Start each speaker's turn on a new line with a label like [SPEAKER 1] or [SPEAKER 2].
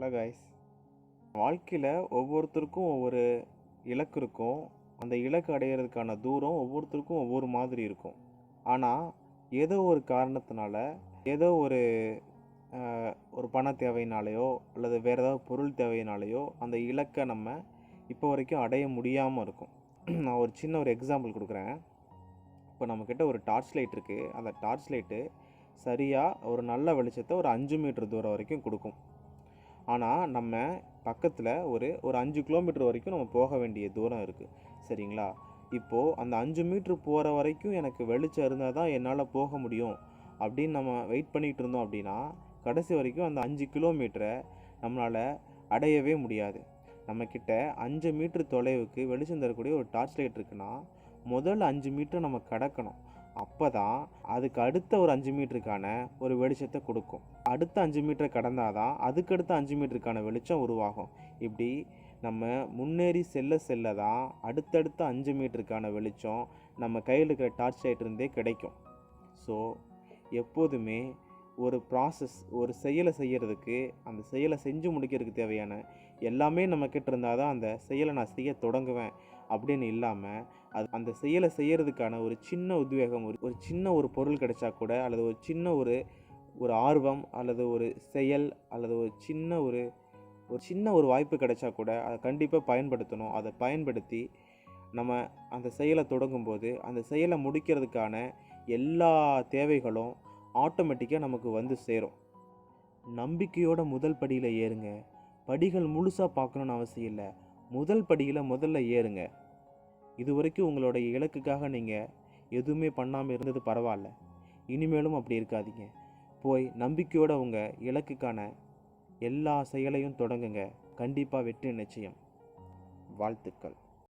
[SPEAKER 1] Hello guys வாழ்க்கையில் ஒவ்வொருத்தருக்கும் ஒவ்வொரு இலக்கு இருக்கும். அந்த இலக்கு அடையிறதுக்கான தூரம் ஒவ்வொருத்தருக்கும் ஒவ்வொரு மாதிரி இருக்கும். ஆனால் ஏதோ ஒரு காரணத்தினால ஏதோ ஒரு ஒரு பண தேவையினாலேயோ அல்லது வேறு ஏதாவது பொருள் தேவையினாலேயோ அந்த இலக்கை நம்ம இப்போ வரைக்கும் அடைய முடியாமல் இருக்கும். நான் ஒரு சின்ன ஒரு எக்ஸாம்பிள் கொடுக்குறேன். இப்போ நம்மக்கிட்ட ஒரு டார்ச் லைட் இருக்குது அந்த டார்ச் லைட்டு சரியாக ஒரு நல்ல வெளிச்சத்தை ஒரு அஞ்சு மீட்டர் தூரம் வரைக்கும் கொடுக்கும். ஆனால் நம்ம பக்கத்தில் ஒரு ஒரு அஞ்சு கிலோமீட்டர் வரைக்கும் நம்ம போக வேண்டிய தூரம் இருக்குது சரிங்களா? இப்போது அந்த அஞ்சு மீட்ரு போகிற வரைக்கும் எனக்கு வெளிச்சம் இருந்தால் தான் என்னால் போக முடியும். அப்படின்னு நம்ம வெயிட் பண்ணிகிட்டு இருந்தோம் அப்படின்னா கடைசி வரைக்கும் அந்த அஞ்சு கிலோமீட்டரை நம்மளால் அடையவே முடியாது. நம்மக்கிட்ட அஞ்சு மீட்ரு தொலைவுக்கு வெளிச்சம் தரக்கூடிய ஒரு டார்ச் லைட் இருக்குன்னா முதல் அஞ்சு மீட்டர் நம்ம கடக்கணும். அப்போ தான் அதுக்கு அடுத்த ஒரு அஞ்சு மீட்டருக்கான ஒரு வெளிச்சத்தை கொடுக்கும். அடுத்த அஞ்சு மீட்டரை கடந்தால் தான் அதுக்கடுத்த அஞ்சு மீட்டருக்கான வெளிச்சம் உருவாகும். இப்படி நம்ம முன்னேறி செல்ல செல்ல தான் அடுத்தடுத்த அஞ்சு மீட்டருக்கான வெளிச்சம் நம்ம கையில் இருக்கிற டார்ச் லைட் இருந்தே கிடைக்கும். ஸோ எப்போதுமே ஒரு ப்ராசஸ் ஒரு செயலை செய்கிறதுக்கு அந்த செயலை செஞ்சு முடிக்கிறதுக்கு தேவையான எல்லாமே நம்ம கிட்ட இருந்தால் தான் அந்த செயலை நான் செய்ய தொடங்குவேன். அப்படின்னு இல்லாமல் அது அந்த செயலை செய்கிறதுக்கான ஒரு சின்ன உத்வேகம் ஒரு ஒரு சின்ன ஒரு பொருள் கிடைச்சா கூட அல்லது ஒரு சின்ன ஒரு ஒரு ஆர்வம் அல்லது ஒரு செயல் அல்லது ஒரு சின்ன ஒரு ஒரு சின்ன ஒரு வாய்ப்பு கிடைச்சா கூட அதை கண்டிப்பாக பயன்படுத்தணும். அதை பயன்படுத்தி நம்ம அந்த செயலை தொடங்கும்போது அந்த செயலை முடிக்கிறதுக்கான எல்லா தேவைகளும் ஆட்டோமேட்டிக்காக நமக்கு வந்து சேரும். நம்பிக்கையோட முதல் படியில் ஏறுங்க. படிகள் முழுசாக பார்க்கணுன்னு அவசியம் இல்லை. முதல் படியில் முதல்ல ஏறுங்க. இது வரைக்கும் உங்களுடைய இலக்குக்காக நீங்கள் எதுவுமே பண்ணாமல் இருந்தது பரவாயில்ல. இனிமேலும் அப்படி இருக்காதீங்க. போய் நம்பிக்கையோடு உங்கள் இலக்குக்கான எல்லா செயலையும் தொடங்குங்க. கண்டிப்பாக வெற்றி நிச்சயம். வாழ்த்துக்கள்.